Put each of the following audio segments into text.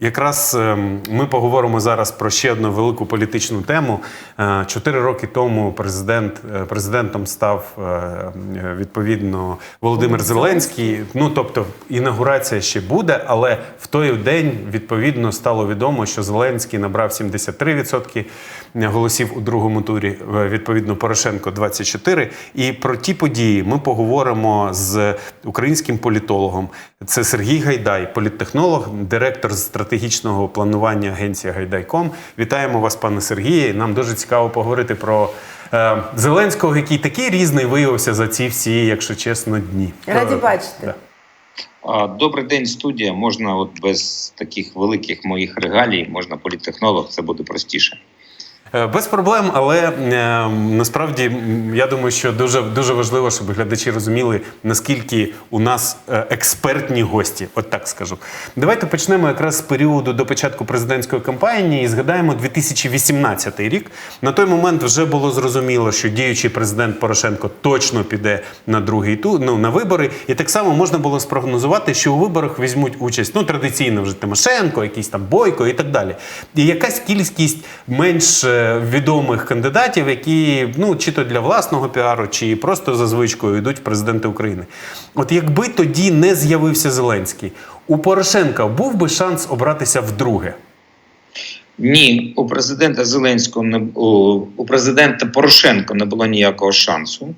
Якраз ем, ми поговоримо зараз про ще одну велику політичну тему. Е, Чотири роки тому президент е, президентом став е, відповідно Володимир Зеленський. Ну тобто інаугурація ще буде, але в той день відповідно стало відомо, що Зеленський набрав 73% голосів у другому турі. Відповідно, Порошенко 24%. І про ті події ми поговоримо з українським політологом. Це Сергій Гайдай, політтехнолог, директор з стратегічного планування агенції Гайдайком. Вітаємо вас, пане Сергіє. Нам дуже цікаво поговорити про е, Зеленського, який такий різний виявився за ці всі, якщо чесно, дні. Раді Е, бачити. да. Добрий день, студія. Можна, от без таких великих моїх регалій, можна політтехнолог, це буде простіше. Е, Без проблем, але е, насправді я думаю, що дуже дуже важливо, щоб глядачі розуміли, наскільки у нас е, експертні гості, от так скажу. Давайте почнемо якраз з періоду до початку президентської кампанії і згадаємо 2018 рік. На той момент вже було зрозуміло, що діючий президент Порошенко точно піде на другий тур, ну на вибори, і так само можна було спрогнозувати, що у виборах візьмуть участь ну традиційно вже Тимошенко, якийсь там Бойко і так далі. І якась кількість менш відомих кандидатів, які ну чи то для власного піару, чи просто за звичкою йдуть президенти України. От якби тоді не з'явився Зеленський, у Порошенка був би шанс обратися вдруге. Ні, у президента Зеленського не у, президента Порошенко не було ніякого шансу.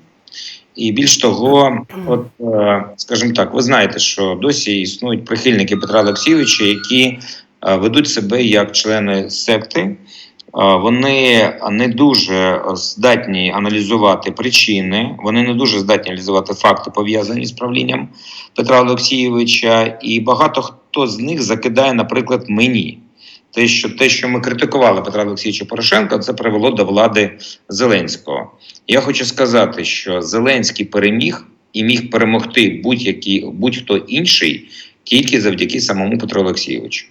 І більш того, от е, скажімо так, ви знаєте, що досі існують прихильники Петра Олексійовича, які е, ведуть себе як члени секти. Е, Вони не дуже здатні аналізувати причини, вони не дуже здатні аналізувати факти, пов'язані з правлінням Петра Олексійовича, і багато хто з них закидає, наприклад, мені. Те, що те, що ми критикували Петра Олексійовича Порошенка, це привело до влади Зеленського. Я хочу сказати, що Зеленський переміг і міг перемогти будь-який будь-хто інший тільки завдяки самому Петру Олексійовичу.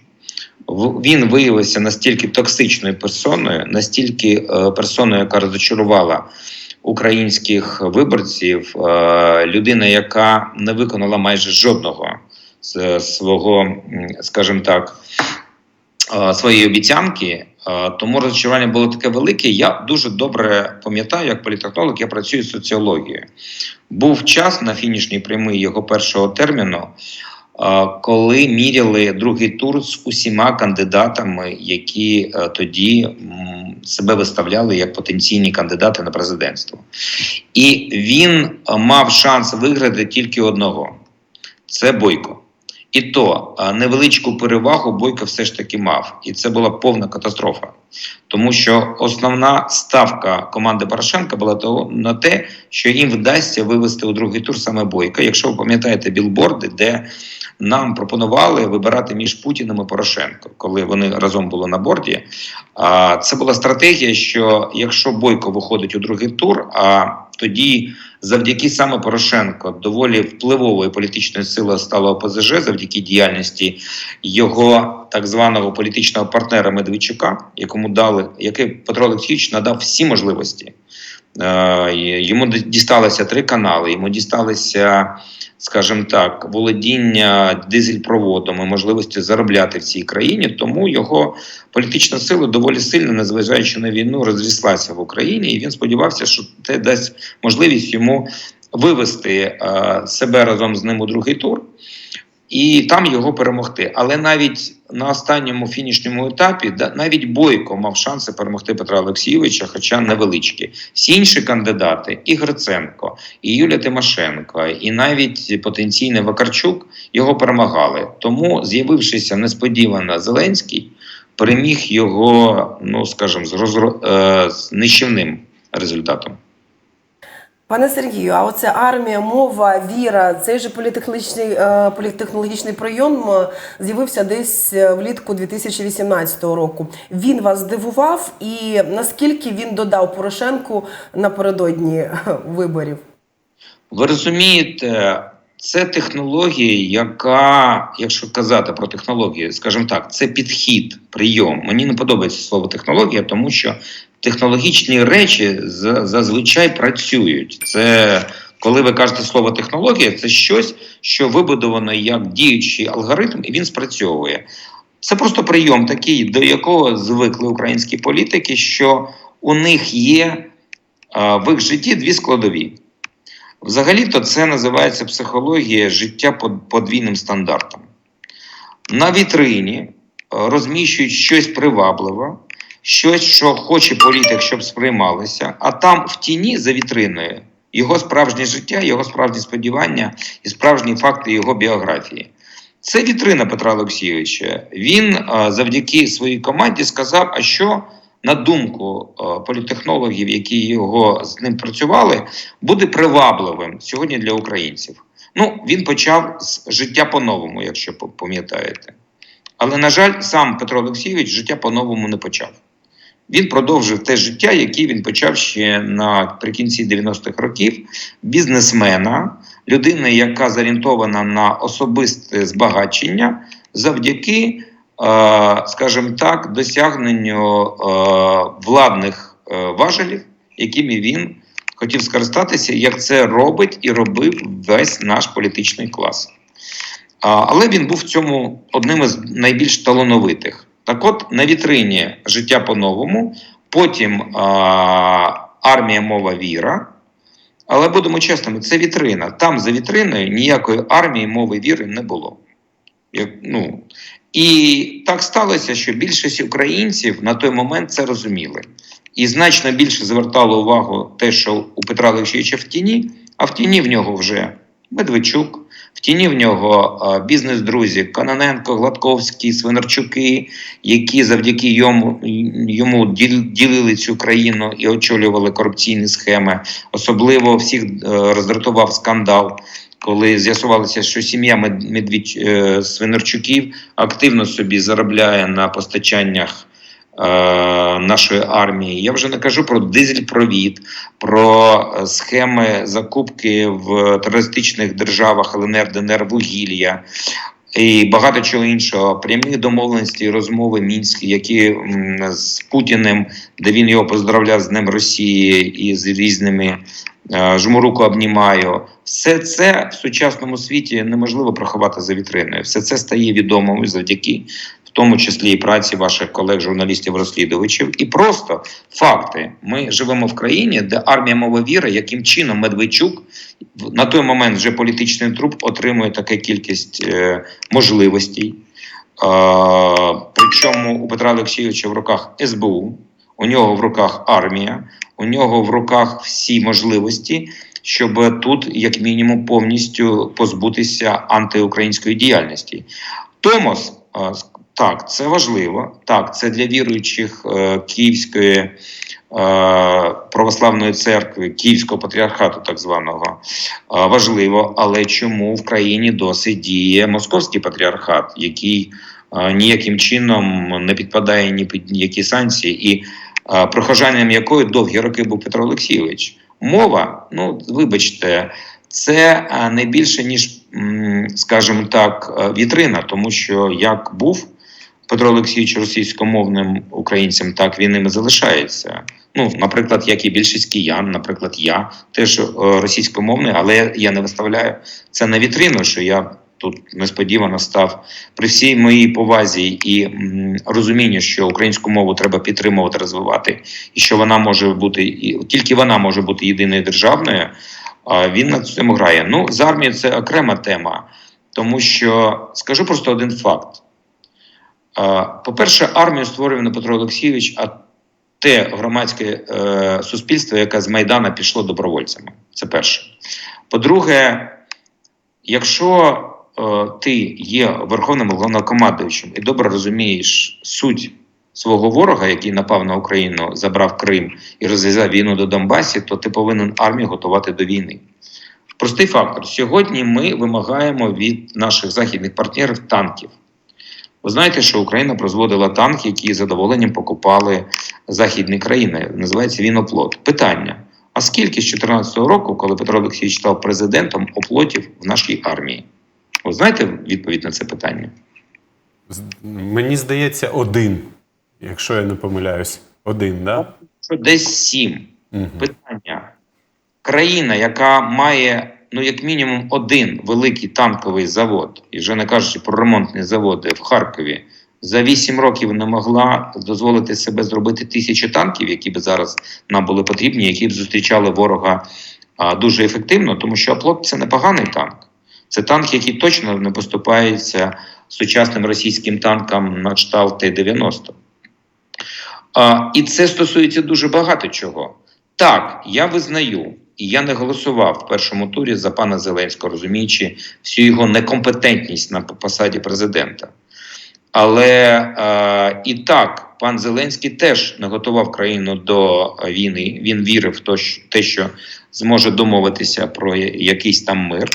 Він виявився настільки токсичною персоною, настільки е, персоною, яка розочарувала українських виборців, е, людина, яка не виконала майже жодного з свого, скажімо так, е, своєї обіцянки. Е, Тому розчарування було таке велике. Я дуже добре пам'ятаю, як політехнолог, я працюю з соціологією. Був час на фінішній прямій його першого терміну, е, коли міряли другий тур з усіма кандидатами, які е, тоді себе виставляли як потенційні кандидати на президентство. І він е, мав шанс виграти тільки одного це Бойко. І то невеличку перевагу Бойко все ж таки мав, і це була повна катастрофа, тому що основна ставка команди Порошенка була на те, що їм вдасться вивести у другий тур саме Бойка. Якщо ви пам'ятаєте білборди, де нам пропонували вибирати між Путіним і Порошенко, коли вони разом були на борді. А це була стратегія, що якщо Бойко виходить у другий тур, а тоді завдяки саме Порошенко доволі впливовою політичною силою стало ОПЗЖ завдяки діяльності його так званого політичного партнера Медведчука, якому дали, який Петро Олексійович надав всі можливості. Е, Йому дісталося три канали, йому дісталося, скажімо так, володіння дизель-проводом і можливості заробляти в цій країні. Тому його політична сила доволі сильно, незважаючи на війну, розріслася в Україні, і він сподівався, що це дасть можливість йому вивести е, себе разом з ним у другий тур. І там його перемогти. Але навіть на останньому фінішньому етапі, навіть Бойко мав шанси перемогти Петра Олексійовича, хоча невеличкі. Всі інші кандидати, і Гриценко, і Юлія Тимошенко, і навіть потенційний Вакарчук його перемагали. Тому, з'явившися несподівано Зеленський, переміг його, ну скажімо, з, розро... е, з нищівним результатом. Пане Сергію, а оце армія, мова, віра, цей же політехнологічний, е, політехнологічний прийом е, з'явився десь е, влітку 2018 року. Він вас здивував, і наскільки він додав Порошенку напередодні виборів? Ви розумієте, це технологія, яка, якщо казати про технологію, скажімо так, це підхід, прийом. Мені не подобається слово технологія, тому що технологічні речі зазвичай працюють. Це коли ви кажете слово технологія, це щось, що вибудовано як діючий алгоритм, і він спрацьовує. Це просто прийом такий, до якого звикли українські політики, що у них є в їх житті дві складові. Взагалі-то це називається психологія життя под подвійним стандартом. На вітрині розміщують щось привабливе, щось, що хоче політик, щоб сприймалося, а там в тіні за вітриною його справжнє життя, його справжні сподівання і справжні факти його біографії. Це вітрина Петра Олексійовича. Він е, завдяки своїй команді сказав, а що на думку е, політехнологів, які його з ним працювали, буде привабливим сьогодні для українців. Ну, він почав з життя по-новому, якщо пам'ятаєте. Але, на жаль, сам Петро Олексійович життя по-новому не почав. Він продовжив те життя, яке він почав ще наприкінці 90-х років, бізнесмена, людини, яка зорієнтована на особисте збагачення завдяки, е, скажімо так, досягненню е, владних е, важелів, якими він хотів скористатися, як це робить і робив весь наш політичний клас. Але він був в цьому одним із найбільш талановитих. Так от на вітрині життя по-новому, потім а, армія, мова, віра. Але будемо чесними, це вітрина. Там за вітриною ніякої армії, мови, віри не було. Як, ну, і так сталося, що більшість українців на той момент це розуміли. І значно більше звертало увагу те, що у Петра Олексійовича в тіні, а в тіні в нього вже Медведчук, в тіні в нього бізнес-друзі Каноненко, Гладковський, Свинарчуки, які завдяки йому, йому ділили цю країну і очолювали корупційні схеми. Особливо всіх е, роздратував скандал, коли з'ясувалося, що сім'я Медвідь е, Свинарчуків активно собі заробляє на постачаннях. Е, Нашої армії я вже не кажу про дизель-провід, про е, схеми закупки в терористичних державах ЛНР, ДНР вугілля і багато чого іншого. Прямі домовленості, розмови мінські, які з Путіним, де він його поздравляв з Днем Росії і з різними е, жму руку обнімаю. Все це в сучасному світі неможливо приховати за вітриною. Все це стає відомим завдяки в тому числі і праці ваших колег, журналістів-розслідувачів, і просто факти. Ми живемо в країні, де армія мови віри, яким чином Медведчук на той момент вже політичний труп отримує таку кількість е, можливостей. Е, причому у Петра Олексійовича в руках СБУ, у нього в руках армія, у нього в руках всі можливості, щоб тут, як мінімум, повністю позбутися антиукраїнської діяльності. Томос, е, так, це важливо. Так, це для віруючих е, Київської е, православної церкви, Київського патріархату, так званого, е, важливо. Але чому в країні досі діє московський патріархат, який ніяким чином не підпадає ні під які санкції, і е, якої довгі роки був Петро Олексійович. Мова, ну вибачте, це не більше ніж, скажімо так, вітрина, тому що як був Петро Олексійович російськомовним українцем, так він ним і залишається. Ну, наприклад, як і більшість киян, наприклад, я теж е, російськомовний, але я, не виставляю це на вітрину, що я тут несподівано став при всій моїй повазі і розумінню, що українську мову треба підтримувати, розвивати, і що вона може бути і тільки вона може бути єдиною державною. Він на цьому грає. Ну, з армією це окрема тема, тому що скажу просто один факт. По-перше, армію створював не Петро Олексійович, а те громадське е, суспільство, яке з Майдана пішло добровольцями. Це перше. По-друге, якщо е, ти є верховним головнокомандуючим і добре розумієш суть свого ворога, який напав на Україну, забрав Крим і розв'язав війну до Донбасі, то ти повинен армію готувати до війни. Простий фактор: сьогодні ми вимагаємо від наших західних партнерів танків. Ви знаєте, що Україна розводила танки, які з задоволенням покупали західні країни. Називається він оплот. Питання: а скільки з 2014 року, коли Петро Олексійович став президентом, оплотів в нашій армії? Ви знаєте відповідь на це питання? Мені здається, один, якщо я не помиляюсь. Один, да? Десь сім. Угу. Питання: країна, яка має ну як мінімум один великий танковий завод, і вже не кажучи про ремонтні заводи в Харкові, за 8 років не могла дозволити себе зробити тисячі танків, які б зараз нам були потрібні, які б зустрічали ворога а, дуже ефективно, тому що Аплот це непоганий танк. Це танк, який точно не поступається сучасним російським танкам на кшталт Т-90. А, і це стосується дуже багато чого. Так, я визнаю, і я не голосував в першому турі за пана Зеленського, розуміючи всю його некомпетентність на посаді президента. Але е, і так, пан Зеленський теж не готував країну до війни. Він вірив в те, що зможе домовитися про якийсь там мир.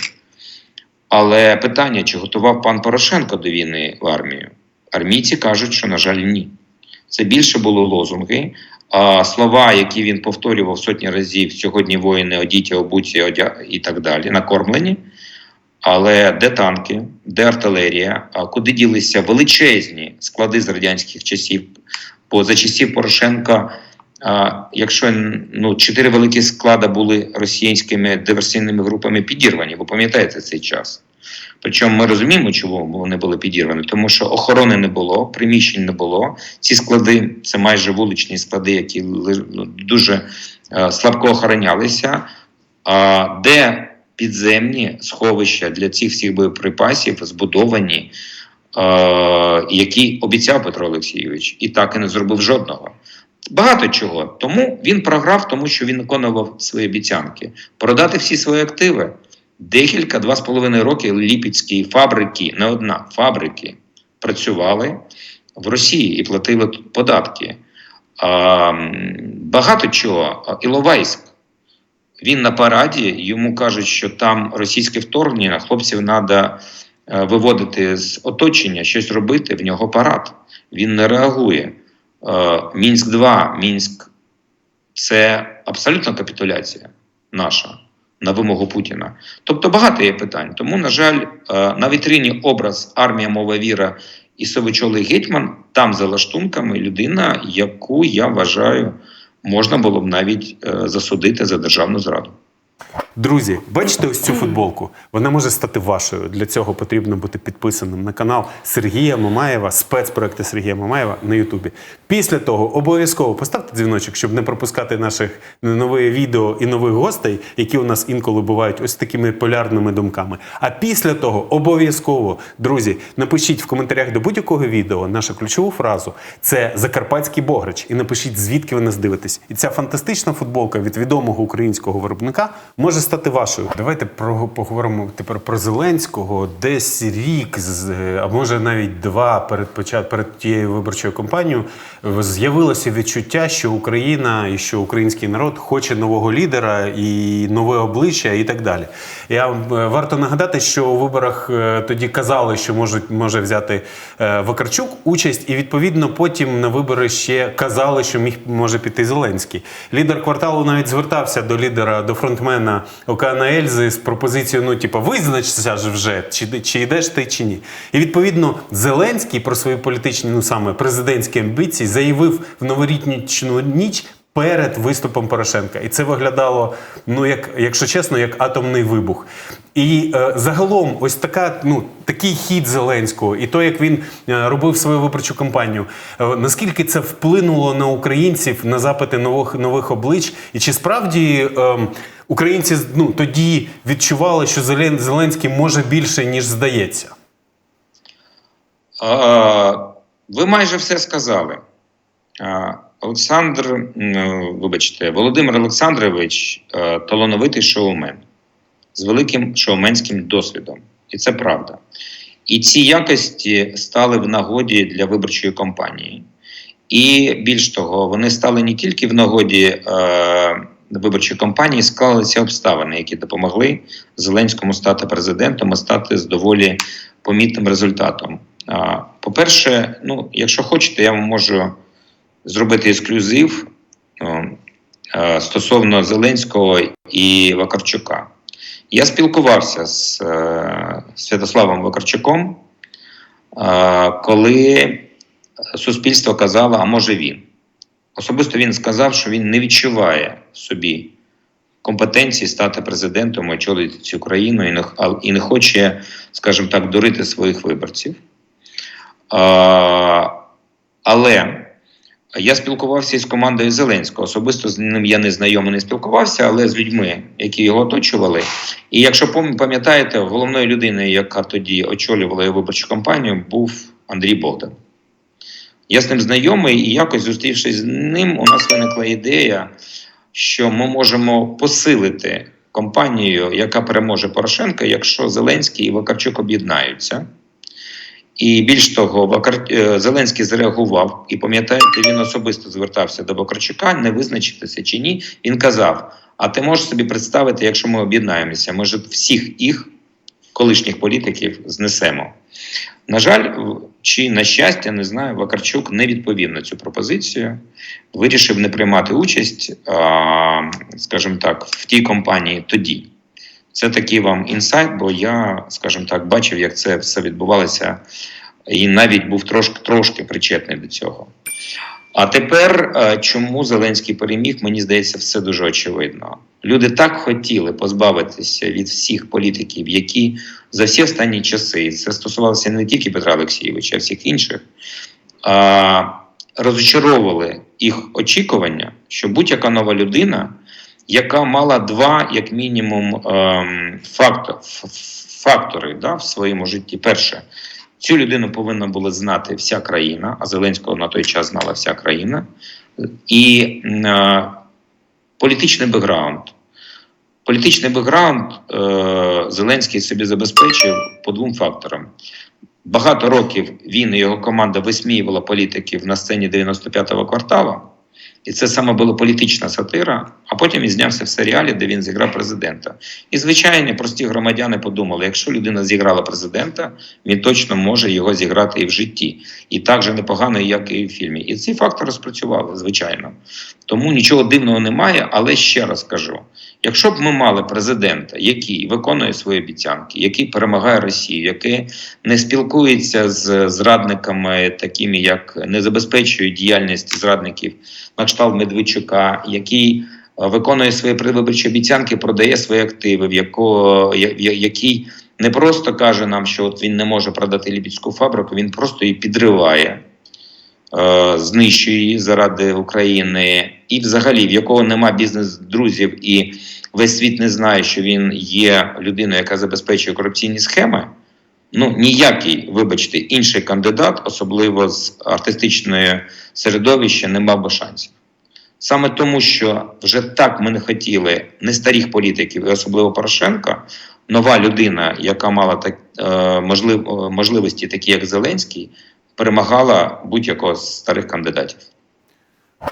Але питання, чи готував пан Порошенко до війни в армію? Армійці кажуть, що, на жаль, ні. Це більше були лозунги. Слова, які він повторював сотні разів, сьогодні воїни одіті, обуті одя... і так далі, накормлені. Але де танки, де артилерія, куди ділися величезні склади з радянських часів? Бо за часів Порошенка, якщо ну, чотири великі склади були російськими диверсійними групами підірвані, ви пам'ятаєте цей час? Причому ми розуміємо, чому вони були підірвані, тому що охорони не було, приміщень не було. Ці склади це майже вуличні склади, які ну, дуже е, слабко охоронялися. А, де підземні сховища для цих всіх боєприпасів збудовані, е, які обіцяв Петро Олексійович, і так і не зробив жодного. Багато чого. Тому він програв, тому що він виконував свої обіцянки. Продати всі свої активи. Декілька, два з половиною роки ліпецькі фабрики, не одна фабрики, працювали в Росії і платили тут податки. А, багато чого. Іловайськ. Він на параді, йому кажуть, що там російське вторгнення, хлопців треба виводити з оточення, щось робити, в нього парад. Він не реагує. Е, Мінськ 2, Мінськ це абсолютна капітуляція наша на вимогу Путіна. Тобто багато є питань. Тому, на жаль, е, на вітрині образ армія, мова віра і совичолий гетьман там за лаштунками людина, яку я вважаю, можна було б навіть е, засудити за державну зраду. Друзі, бачите ось цю футболку? Вона може стати вашою. Для цього потрібно бути підписаним на канал Сергія Мамаєва, спецпроекти Сергія Мамаєва на Ютубі. Після того обов'язково поставте дзвіночок, щоб не пропускати наших нових відео і нових гостей, які у нас інколи бувають ось такими полярними думками. А після того обов'язково, друзі, напишіть в коментарях до будь-якого відео нашу ключову фразу це Закарпатський Бограч. І напишіть, звідки ви нас дивитесь. І ця фантастична футболка від відомого українського виробника може стати вашою. Давайте про поговоримо тепер про Зеленського. Десь рік, з- а може навіть два перед почат перед тією виборчою кампанією з'явилося відчуття, що Україна і що український народ хоче нового лідера і нове обличчя, і так далі. Я е, варто нагадати, що у виборах е, тоді казали, що можуть може взяти е, Вакарчук участь, і відповідно потім на вибори ще казали, що міг може піти Зеленський. Лідер кварталу навіть звертався до лідера, до фронтмена Океана Ельзи з пропозицією: ну, типу, визначся ж вже, чи, чи йдеш ти, чи ні. І відповідно Зеленський про свої політичні, ну саме президентські амбіції, заявив в новорічну ніч. Перед виступом Порошенка, і це виглядало, ну як якщо чесно, як атомний вибух. І е, загалом, ось така, ну такий хід Зеленського, і то, як він е, робив свою виборчу кампанію, е, наскільки це вплинуло на українців на запити нових нових облич, і чи справді е, українці ну тоді відчували, що Зелен- Зеленський може більше ніж здається? А, Ви майже все сказали. Олександр, вибачте, Володимир Олександрович е, талановитий шоумен з великим шоуменським досвідом. І це правда. І ці якості стали в нагоді для виборчої кампанії. І більш того, вони стали не тільки в нагоді е, виборчої кампанії, склалися обставини, які допомогли Зеленському стати президентом і стати з доволі помітним результатом. А, По-перше, ну, якщо хочете, я вам можу зробити ексклюзив е, стосовно Зеленського і Вакарчука. Я спілкувався з е, Святославом Вакарчуком, е, коли суспільство казало, а може він. Особисто він сказав, що він не відчуває собі компетенції стати президентом, очолити цю країну і не, і не хоче, скажімо так, дурити своїх виборців. А, але я спілкувався із командою Зеленського. Особисто з ним я не знайомий, не спілкувався, але з людьми, які його оточували. І якщо пам'ятаєте, головною людиною, яка тоді очолювала його виборчу кампанію, був Андрій Богдан. Я з ним знайомий, і якось зустрівшись з ним, у нас виникла ідея, що ми можемо посилити компанію, яка переможе Порошенка, якщо Зеленський і Вакарчук об'єднаються. І більш того, е, Зеленський зреагував, і пам'ятаєте, він особисто звертався до Вакарчука, не визначитися чи ні. Він казав: А ти можеш собі представити, якщо ми об'єднаємося, ми ж всіх їх, колишніх політиків, знесемо. На жаль, чи на щастя, не знаю, Вакарчук не відповів на цю пропозицію, вирішив не приймати участь, скажімо так, в тій компанії тоді. Це такий вам інсайт, бо я, скажімо так, бачив, як це все відбувалося, і навіть був трошки, трошки причетний до цього. А тепер, е, чому Зеленський переміг, мені здається, все дуже очевидно. Люди так хотіли позбавитися від всіх політиків, які за всі останні часи, і це стосувалося не тільки Петра Олексійовича, а всіх інших, а, розчаровували їх очікування, що будь-яка нова людина, яка мала два, як мінімум, ем, фактор, фактори да, в своєму житті. Перше, цю людину повинна була знати вся країна, а Зеленського на той час знала вся країна. І е, політичний бекграунд. Політичний бекграунд е, Зеленський собі забезпечив по двом факторам. Багато років він і його команда висміювала політиків на сцені 95-го кварталу, і це саме була політична сатира. А потім він знявся в серіалі, де він зіграв президента. І звичайні прості громадяни подумали: якщо людина зіграла президента, він точно може його зіграти і в житті, і так же непогано, як і в фільмі. І ці фактори спрацювали, звичайно. Тому нічого дивного немає. Але ще раз кажу: якщо б ми мали президента, який виконує свої обіцянки, який перемагає Росію, який не спілкується з зрадниками, такими як не забезпечує діяльність зрадників на кшталт Медведчука, який е, виконує свої предвиборчі обіцянки, продає свої активи, в якого який не просто каже нам, що от він не може продати ліпецьку фабрику, він просто її підриває. Е, Знищує її заради України, і взагалі в якого нема бізнес-друзів, і весь світ не знає, що він є людиною, яка забезпечує корупційні схеми. Ну ніякий, вибачте, інший кандидат, особливо з артистичної середовища, не мав би шансів. Саме тому, що вже так ми не хотіли не старих політиків, і особливо Порошенка, нова людина, яка мала так е, можлив, е, можливості, такі як Зеленський, перемагала будь-якого з старих кандидатів.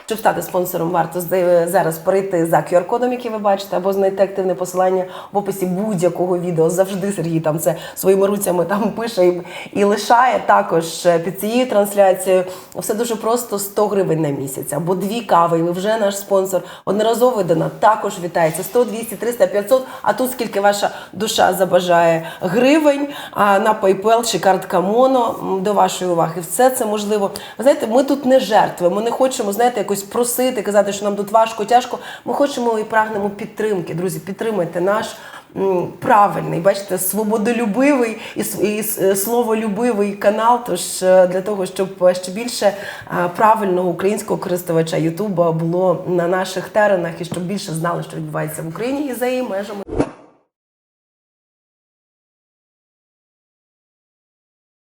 Щоб стати спонсором, варто зараз перейти за QR-кодом, який ви бачите, або знайти активне посилання в описі будь-якого відео. Завжди Сергій там це своїми руцями там пише і, і лишає. Також е, під цією трансляцією все дуже просто 100 гривень на місяць, або дві кави. І ви вже наш спонсор. Одноразовий донат також вітається 100, 200, 300, 500, А тут скільки ваша душа забажає гривень а на PayPal чи картка Моно до вашої уваги. Все це можливо. Ви знаєте, ми тут не жертви. Ми не хочемо, знаєте, якось просити, казати, що нам тут важко, тяжко. Ми хочемо і прагнемо підтримки. Друзі, підтримайте наш правильний, бачите, свободолюбивий і, е, словолюбивий канал. Тож е, для того, щоб ще більше е, правильного українського користувача Ютуба було на наших теренах і щоб більше знали, що відбувається в Україні і за її межами.